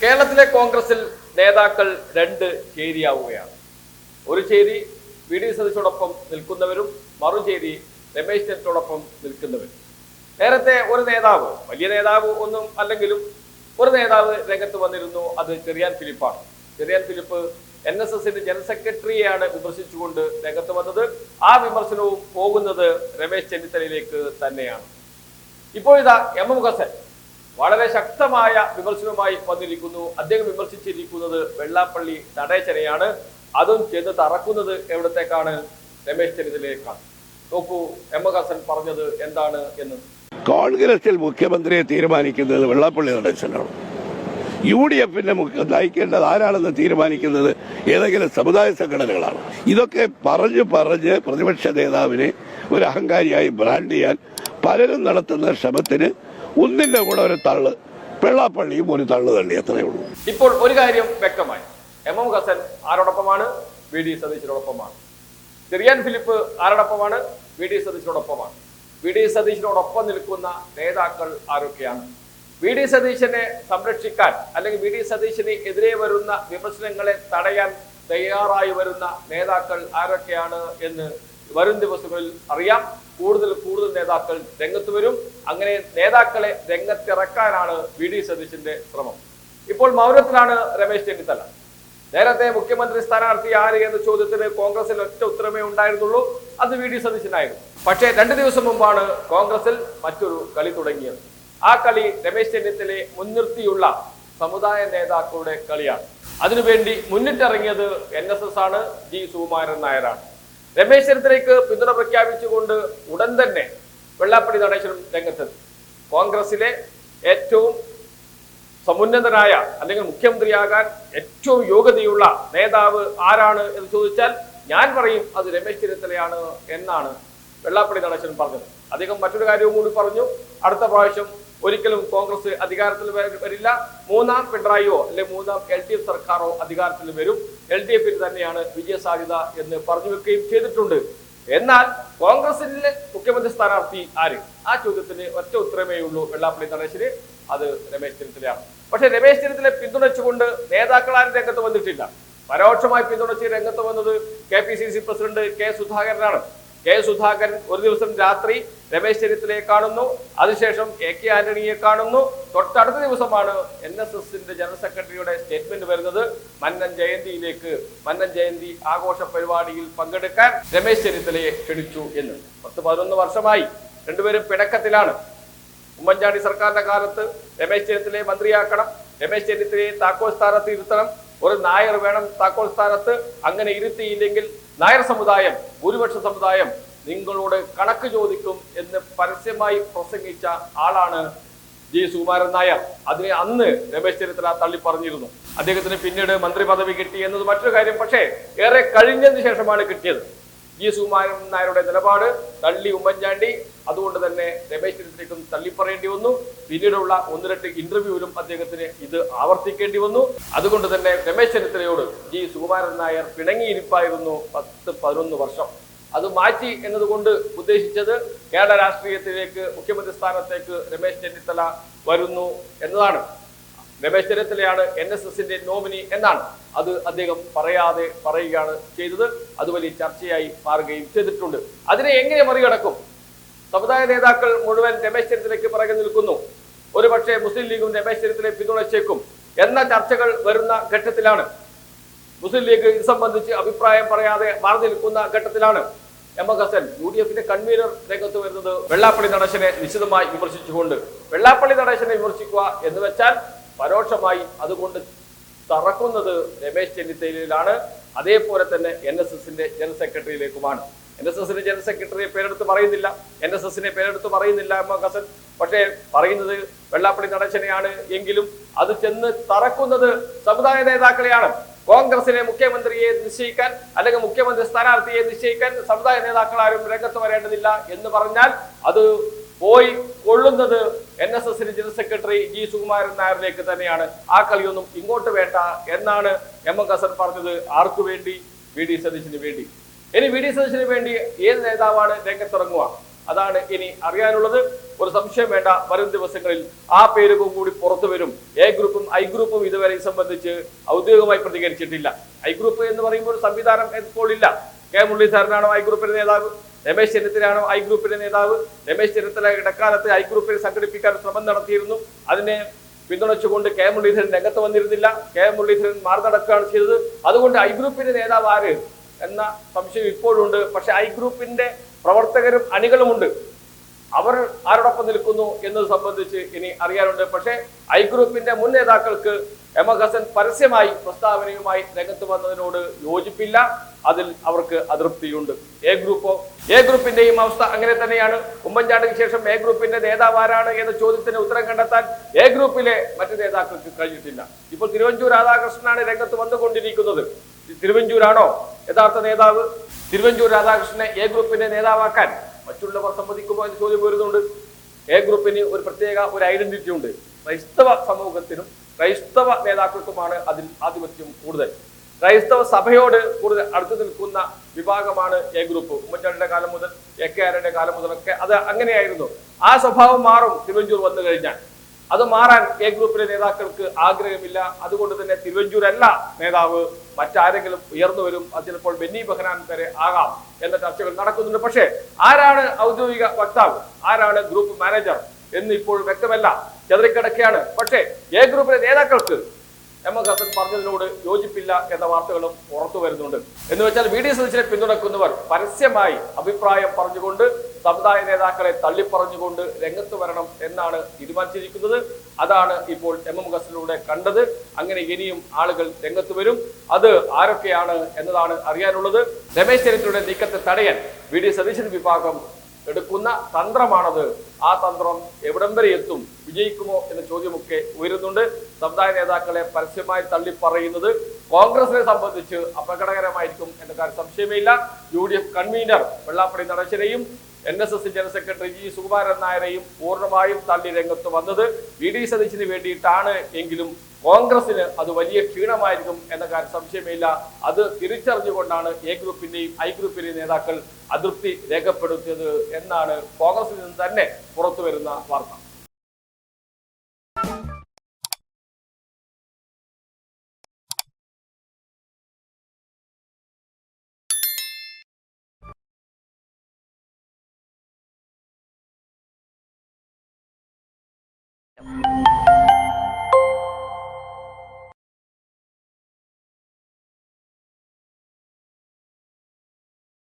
കേരളത്തിലെ കോൺഗ്രസിൽ നേതാക്കൾ രണ്ട് ചേരിയാവുകയാണ്. ഒരു ചേരി വി ഡി സതീശോടൊപ്പം നിൽക്കുന്നവരും മറുചേരി രമേശ് ചെന്നിത്തോടൊപ്പം നിൽക്കുന്നവരും. നേരത്തെ ഒരു നേതാവ് വലിയ നേതാവ് ഒന്നും അല്ലെങ്കിലും ഒരു നേതാവ് രംഗത്ത് വന്നിരുന്നു അത് ചെറിയാൻ ഫിലിപ്പാണ്. ചെറിയാൻ ഫിലിപ്പ് എൻ എസ് എസിന്റെ ജനറൽ സെക്രട്ടറിയെയാണ് വിമർശിച്ചുകൊണ്ട് രംഗത്ത് വന്നത്. ആ വിമർശനവും പോകുന്നത് രമേശ് ചെന്നിത്തലയിലേക്ക് തന്നെയാണ്. ഇപ്പോൾ ഇതാ എം എം ഹസൻ വളരെ ശക്തമായ വിമർശനവുമായി വന്നിരിക്കുന്നു. അദ്ദേഹം വിമർശിച്ചിരിക്കുന്നത് വെള്ളാപ്പള്ളി നടേശനെയാണ്. അതും ചെന്ന് തറക്കുന്നത് എവിടത്തേക്കാണ്? രമേശ് ചെന്നിത്തലയേക്കാണ് നോക്കൂ എം എ ഹസൻ പറഞ്ഞത് എന്താണ് എന്ന്. കോൺഗ്രസിൽ മുഖ്യമന്ത്രിയെ തീരുമാനിക്കുന്നത് വെള്ളാപ്പള്ളി നടേശനാണ്. യു ഡി എഫിന്റെ നയിക്കേണ്ടത് ആരാണെന്ന് തീരുമാനിക്കുന്നത് ഏതെങ്കിലും സമുദായ സംഘടനകളാണ്. ഇതൊക്കെ പറഞ്ഞു പറഞ്ഞ് പ്രതിപക്ഷ നേതാവിനെ ഒരു അഹങ്കാരിയായി ബ്രാൻഡ് ചെയ്യാൻ പലരും നടത്തുന്ന ശ്രമത്തിന് ഒന്നിന്റെ കൂടെ ഒരു തള്ള്. വെള്ളാപ്പള്ളിയും ഒരു തള്ളു തള്ളി അത്രയേ ഉള്ളൂ. ഇപ്പോൾ ഒരു കാര്യം വ്യക്തമായി. എം എം ഹസൻ ആരോടൊപ്പമാണ്? വി ഡി സതീശിനോടൊപ്പമാണ്. ചെറിയാൻ ഫിലിപ്പ് ആരോടൊപ്പമാണ്? വി ഡി സതീശിനോടൊപ്പമാണ്. വി ഡി സതീശിനോടൊപ്പം നിൽക്കുന്ന നേതാക്കൾ ആരൊക്കെയാണ്? വി ഡി സതീശനെ സംരക്ഷിക്കാൻ അല്ലെങ്കിൽ വി ഡി സതീശന് എതിരെ വരുന്ന വിമർശനങ്ങളെ തടയാൻ തയ്യാറായി വരുന്ന നേതാക്കൾ ആരൊക്കെയാണ് എന്ന് വരും ദിവസങ്ങളിൽ അറിയാം. കൂടുതൽ കൂടുതൽ നേതാക്കൾ രംഗത്ത് വരും. അങ്ങനെ നേതാക്കളെ രംഗത്തിറക്കാനാണ് വി ഡി സതീശന്റെ ശ്രമം. ഇപ്പോൾ മൗനത്തിലാണ് രമേശ് ചെന്നിത്തല. നേരത്തെ മുഖ്യമന്ത്രി സ്ഥാനാർത്ഥി ആര് എന്ന ചോദ്യത്തിന് കോൺഗ്രസിൽ ഒറ്റ ഉത്തരമേ ഉണ്ടായിരുന്നുള്ളൂ. അത് വി ഡി സതീശനായിരുന്നു. പക്ഷേ രണ്ട് ദിവസം മുമ്പാണ് കോൺഗ്രസിൽ മറ്റൊരു കളി തുടങ്ങിയത്. ആ കളി രമേശ് ചെന്നിത്തലയെ മുൻനിർത്തിയുള്ള സമുദായ നേതാക്കളുടെ കളിയാണ്. അതിനുവേണ്ടി മുന്നിട്ടിറങ്ങിയത് എൻ എസ് എസ് ആണ്. ജി സുകുമാരൻ നായരാണ്. രമേശ് ചെന്നിത്തലയ്ക്ക് പിന്തുണ പ്രഖ്യാപിച്ചുകൊണ്ട് ഉടൻ തന്നെ വെള്ളാപ്പള്ളി നടേശനും രംഗത്തെത്തി. കോൺഗ്രസിലെ ഏറ്റവും സമുന്നതനായ അല്ലെങ്കിൽ മുഖ്യമന്ത്രിയാകാൻ ഏറ്റവും യോഗ്യതയുള്ള നേതാവ് ആരാണ് എന്ന് ചോദിച്ചാൽ ഞാൻ പറയും അത് രമേശ് ചെന്നിത്തലയാണ് എന്നാണ് വെള്ളാപ്പള്ളി നടേശൻ പറഞ്ഞത്. അദ്ദേഹം മറ്റൊരു കാര്യവും കൂടി പറഞ്ഞു. അടുത്ത പ്രാവശ്യം ഒരിക്കലും കോൺഗ്രസ് അധികാരത്തിൽ വരില്ല. മൂന്നാം പിണറായിയോ അല്ലെങ്കിൽ മൂന്നാം എൽ ഡി എഫ് സർക്കാരോ അധികാരത്തിൽ വരും. എൽ ഡി എഫിൽ തന്നെയാണ് വിജയ സാധ്യത എന്ന് പറഞ്ഞു വെക്കുകയും ചെയ്തിട്ടുണ്ട്. എന്നാൽ കോൺഗ്രസിലെ മുഖ്യമന്ത്രി സ്ഥാനാർത്ഥി ആര്? ആ ചോദ്യത്തിന് ഒറ്റ ഉത്തരമേ ഉള്ളൂ വെള്ളാപ്പള്ളി നടേശന്. അത് രമേശ് ചെന്നിത്തലയാണ്. പക്ഷെ രമേശ് ചെന്നിത്തല പിന്തുണച്ചുകൊണ്ട് നേതാക്കൾ ആരും രംഗത്ത് വന്നിട്ടില്ല. പരോക്ഷമായി പിന്തുണച്ച് രംഗത്ത് വന്നത് K P C C president K സുധാകരനാണ്. K Sudhakaran ഒരു ദിവസം രാത്രി രമേശ് ചെന്നിത്തലയെ കാണുന്നു. അതിനുശേഷം എ കെ ആന്റണിയെ കാണുന്നു. തൊട്ടടുത്ത ദിവസമാണ് എൻ എസ് എസിന്റെ ജനറൽ സെക്രട്ടറിയുടെ സ്റ്റേറ്റ്മെന്റ് വരുന്നത്. മന്നൻ ജയന്തിയിലേക്ക് മന്നൻ ജയന്തി ആഘോഷ പരിപാടിയിൽ പങ്കെടുക്കാൻ രമേശ് ചെന്നിത്തലയെ ക്ഷണിച്ചു എന്ന്. പത്ത് പതിനൊന്ന് വർഷമായി രണ്ടുപേരും പിണക്കത്തിലാണ്. ഉമ്മൻചാണ്ടി സർക്കാരിന്റെ കാലത്ത് രമേശ് ചെന്നിത്തലയെ മന്ത്രിയാക്കണം രമേശ് ചെന്നിത്തലയെ താക്കോൽ സ്ഥാനത്ത് ഇരുത്തണം ഒരു നായർ വേണം താക്കോൽ സ്ഥാനത്ത് അങ്ങനെ ഇരുത്തിയില്ലെങ്കിൽ നായർ സമുദായം ഭൂരിപക്ഷ സമുദായം നിങ്ങളോട് കണക്ക് ചോദിക്കും എന്ന് പരസ്യമായി പ്രസംഗിച്ച ആളാണ് ജി സുകുമാരൻ നായർ. അതിനെ അന്ന് രമേശ് ചെന്നിത്തല തള്ളി പറഞ്ഞിരുന്നു. അദ്ദേഹത്തിന് പിന്നീട് മന്ത്രി പദവി കിട്ടി എന്നത് മറ്റൊരു കാര്യം. പക്ഷേ ഏറെ കഴിഞ്ഞതിന് ശേഷമാണ് കിട്ടിയത്. ജി സുകുമാരൻ നായരുടെ നിലപാട് തള്ളി ഉമ്മൻചാണ്ടി. അതുകൊണ്ട് തന്നെ രമേശ് ചെന്നിത്തലയ്ക്കും തള്ളിപ്പറയേണ്ടി വന്നു. പിന്നീടുള്ള ഒന്ന് രണ്ട് ഇന്റർവ്യൂവിലും അദ്ദേഹത്തിന് ഇത് ആവർത്തിക്കേണ്ടി വന്നു. അതുകൊണ്ട് തന്നെ രമേശ് ചെന്നിത്തലയോട് ജി സുകുമാരൻ നായർ പിണങ്ങിയിരിപ്പായിരുന്നു പത്ത് പതിനൊന്ന് വർഷം. അത് മാറ്റി എന്നതുകൊണ്ട് ഉദ്ദേശിച്ചത് കേരള രാഷ്ട്രീയത്തിലേക്ക് മുഖ്യമന്ത്രി സ്ഥാനത്തേക്ക് രമേശ് ചെന്നിത്തല വരുന്നു എന്നതാണ്. രമേശ് ചെന്നിത്തലയാണ് എൻ എസ് എസിന്റെ നോമിനി എന്നാണ്. അത് അദ്ദേഹം പറയാതെ പറയുകയാണ് ചെയ്തത്. അത് വലിയ ചർച്ചയായി മാറുകയും ചെയ്തിട്ടുണ്ട്. അതിനെ എങ്ങനെ മറികടക്കും? സമുദായ നേതാക്കൾ മുഴുവൻ രമേശ് ചെന്നിത്തലയ്ക്ക് പിറകെ നിൽക്കുന്നു. ഒരുപക്ഷെ മുസ്ലിം ലീഗും രമേശ് ചെന്നിത്തലയെ പിന്തുണച്ചേക്കും എന്ന ചർച്ചകൾ വരുന്ന ഘട്ടത്തിലാണ്. മുസ്ലിം ലീഗ് ഇത് സംബന്ധിച്ച് അഭിപ്രായം പറയാതെ മാറി നിൽക്കുന്ന ഘട്ടത്തിലാണ്. M A Hassan U D എഫിന്റെ കൺവീനർ രംഗത്ത് വരുന്നത് വെള്ളാപ്പള്ളി നടേശനെ നിശിതമായി വിമർശിച്ചുകൊണ്ട്. വെള്ളാപ്പള്ളി നടേശനെ വിമർശിക്കുക എന്ന് വെച്ചാൽ പരോക്ഷമായി അതുകൊണ്ട് തറക്കുന്നത് രമേശ് ചെന്നിത്തലയിലാണ്. അതേപോലെ തന്നെ എൻ എസ് എസിന്റെ ജനറൽ സെക്രട്ടറിയിലേക്കുമാണ്. എൻ എസ് എസിന്റെ ജനറൽ സെക്രട്ടറിയെ പേരെടുത്ത് പറയുന്നില്ല. എൻ എസ് എസിനെ പേരെടുത്ത് പറയുന്നില്ല എം ഹസൻ. പക്ഷേ പറയുന്നത് വെള്ളാപ്പള്ളി നടച്ചനെയാണ് എങ്കിലും അത് ചെന്ന് തറക്കുന്നത് സമുദായ നേതാക്കളെയാണ്. കോൺഗ്രസിലെ മുഖ്യമന്ത്രിയെ നിശ്ചയിക്കാൻ അല്ലെങ്കിൽ മുഖ്യമന്ത്രി സ്ഥാനാർത്ഥിയെ നിശ്ചയിക്കാൻ സമുദായ നേതാക്കൾ ആരും രംഗത്ത് വരേണ്ടതില്ല എന്ന് പറഞ്ഞാൽ അത് പോയി കൊള്ളുന്നത് എൻ എസ് എസിന്റെ ജനറൽ സെക്രട്ടറി ജി സുകുമാരൻ നായരിലേക്ക് തന്നെയാണ്. ആ കളിയൊന്നും ഇങ്ങോട്ട് വേണ്ട എന്നാണ് എം എം ഹസൻ പറഞ്ഞത്. ആർക്കു വേണ്ടി? വി ഡി സതീശിന് വേണ്ടി. ഇനി വി ഡി സതീശിന് വേണ്ടി ഏത് നേതാവാണ് രംഗത്തിറങ്ങുക? അതാണ് ഇനി അറിയാനുള്ളത്. ഒരു സംശയം വേണ്ട. വരും ദിവസങ്ങളിൽ ആ പേരുകൾ കൂടി പുറത്തു വരും. എ ഗ്രൂപ്പും ഐ ഗ്രൂപ്പും ഇതുവരെ സംബന്ധിച്ച് ഔദ്യോഗികമായി പ്രതികരിച്ചിട്ടില്ല. ഐ ഗ്രൂപ്പ് എന്ന് പറയുമ്പോൾ സംവിധാനം ഇപ്പോൾ ഇല്ല. കെ മുരളീധരനാണോ ഐ ഗ്രൂപ്പിന്റെ നേതാവ്? രമേശ് ചെന്നിത്തലയാണോ ഐ ഗ്രൂപ്പിന്റെ നേതാവ്? രമേശ് ചെന്നിത്തല ഇടക്കാലത്ത് ഐ ഗ്രൂപ്പിൽ സംഘടിപ്പിക്കാൻ ശ്രമം നടത്തിയിരുന്നു. അതിനെ പിന്തുണച്ചുകൊണ്ട് കെ മുരളീധരൻ രംഗത്ത് വന്നിരുന്നില്ല. കെ മുരളീധരൻ മാറി നടക്കുകയാണ് ചെയ്തത്. അതുകൊണ്ട് ഐ ഗ്രൂപ്പിന്റെ നേതാവ് ആര് എന്ന സംശയം ഇപ്പോഴുണ്ട്. പക്ഷെ ഐ ഗ്രൂപ്പിന്റെ പ്രവർത്തകരും അണികളുമുണ്ട്. അവർ ആരോടൊപ്പം നിൽക്കുന്നു എന്നത് സംബന്ധിച്ച് ഇനി അറിയാനുണ്ട്. പക്ഷേ ഐ ഗ്രൂപ്പിന്റെ മുൻ നേതാക്കൾക്ക് എം എ ഹസൻ പരസ്യമായി പ്രസ്താവനയുമായി രംഗത്ത് വന്നതിനോട് യോജിപ്പില്ല. അതിൽ അവർക്ക് അതൃപ്തിയുണ്ട്. എ ഗ്രൂപ്പോ എ ഗ്രൂപ്പിന്റെയും അവസ്ഥ അങ്ങനെ തന്നെയാണ്. ഉമ്മൻചാണ്ടിക്ക് ശേഷം എ ഗ്രൂപ്പിന്റെ നേതാവ് ആരാണ് എന്ന ചോദ്യത്തിന് ഉത്തരം കണ്ടെത്താൻ എ ഗ്രൂപ്പിലെ മറ്റു നേതാക്കൾക്ക് കഴിഞ്ഞിട്ടില്ല. ഇപ്പോൾ തിരുവഞ്ചൂർ രാധാകൃഷ്ണനാണ് രംഗത്ത് വന്നുകൊണ്ടിരിക്കുന്നത്. തിരുവഞ്ചൂരാണോ? യഥാർത്ഥ നേതാവ് തിരുവഞ്ചൂർ രാധാകൃഷ്ണനെ എ ഗ്രൂപ്പിന്റെ നേതാവാക്കാൻ മറ്റുള്ളവർ സമ്മതിക്കുമോ എന്ന് ചോദ്യം വരുന്നുണ്ട് എ ഗ്രൂപ്പിന് ഒരു പ്രത്യേക ഒരു ഐഡന്റിറ്റി ഉണ്ട് ക്രൈസ്തവ സമൂഹത്തിനും ക്രൈസ്തവ നേതാക്കൾക്കുമാണ് അതിൽ ആധിപത്യം കൂടുതൽ. ക്രൈസ്തവ സഭയോട് കൂടുതൽ അടുത്തു നിൽക്കുന്ന വിഭാഗമാണ് എ ഗ്രൂപ്പ് ഉമ്മൻചാണ്ടിയുടെ കാലം മുതൽ എ കെ ആരുടെ കാലം മുതലൊക്കെ അത് അങ്ങനെയായിരുന്നു. ആ സ്വഭാവം മാറും തിരുവഞ്ചൂർ വന്നു കഴിഞ്ഞാൽ. അത് മാറാൻ എ ഗ്രൂപ്പിലെ നേതാക്കൾക്ക് ആഗ്രഹമില്ല. അതുകൊണ്ട് തന്നെ തിരുവഞ്ചൂർ അല്ല നേതാവ്. മറ്റാരെങ്കിലും ഉയർന്നു വരും. അത് ചിലപ്പോൾ ബെന്നി ബഹനാൻ വരെ ആകാം എന്ന ചർച്ചകൾ നടക്കുന്നുണ്ട്. പക്ഷേ ആരാണ് ഔദ്യോഗിക വക്താവ്? ആരാണ് ഗ്രൂപ്പ് മാനേജർ എന്ന് ഇപ്പോൾ വ്യക്തമല്ല. ചെതറിക്കിടക്കുകയാണ്. പക്ഷേ എ ഗ്രൂപ്പിലെ നേതാക്കൾക്ക് എം എസ് ഹസൻ പറഞ്ഞതിനോട് യോജിപ്പില്ല എന്ന വാർത്തകളും പുറത്തു വരുന്നുണ്ട്. എന്ന് വെച്ചാൽ വി ഡി സതീശനെ പിന്തുണക്കുന്നവർ പരസ്യമായി അഭിപ്രായം പറഞ്ഞുകൊണ്ട് സമുദായ നേതാക്കളെ തള്ളിപ്പറഞ്ഞുകൊണ്ട് രംഗത്ത് വരണം എന്നാണ് തീരുമാനിച്ചിരിക്കുന്നത്. അതാണ് ഇപ്പോൾ എം എം ഹസനിലൂടെ കണ്ടത്. അങ്ങനെ ഇനിയും ആളുകൾ രംഗത്ത് വരും. അത് ആരൊക്കെയാണ് എന്നതാണ് അറിയാനുള്ളത്. രമേശ് ചെന്നിത്തലയുടെ നീക്കത്തെ തടയാൻ വി ഡി സതീശൻ വിഭാഗം എടുക്കുന്ന തന്ത്രമാണത്. ആ തന്ത്രം എവിടം വരെ എത്തും വിജയിക്കുമോ എന്ന ചോദ്യമൊക്കെ ഉയരുന്നുണ്ട്. സമുദായ നേതാക്കളെ പരസ്യമായി തള്ളിപ്പറയുന്നത് കോൺഗ്രസിനെ സംബന്ധിച്ച് അപകടകരമായിരിക്കും എന്ന കാര്യം സംശയമേയില്ല U D F convener Vellappally നടശനെയും N S S general secretary G Sukumaran നായരെയും പൂർണമായും തള്ളി രംഗത്ത് വന്നത് വി ഡി സതീശിന് വേണ്ടിയിട്ടാണ് എങ്കിലും കോൺഗ്രസിന് അത് വലിയ ക്ഷീണമായിരിക്കും എന്ന കാര്യം സംശയമില്ല. അത് തിരിച്ചറിഞ്ഞുകൊണ്ടാണ് എ ഗ്രൂപ്പിന്റെയും ഐ ഗ്രൂപ്പിന്റെയും നേതാക്കൾ അതൃപ്തി രേഖപ്പെടുത്തിയത് എന്നാണ് കോൺഗ്രസിൽ നിന്ന് തന്നെ പുറത്തു വരുന്ന വാർത്ത.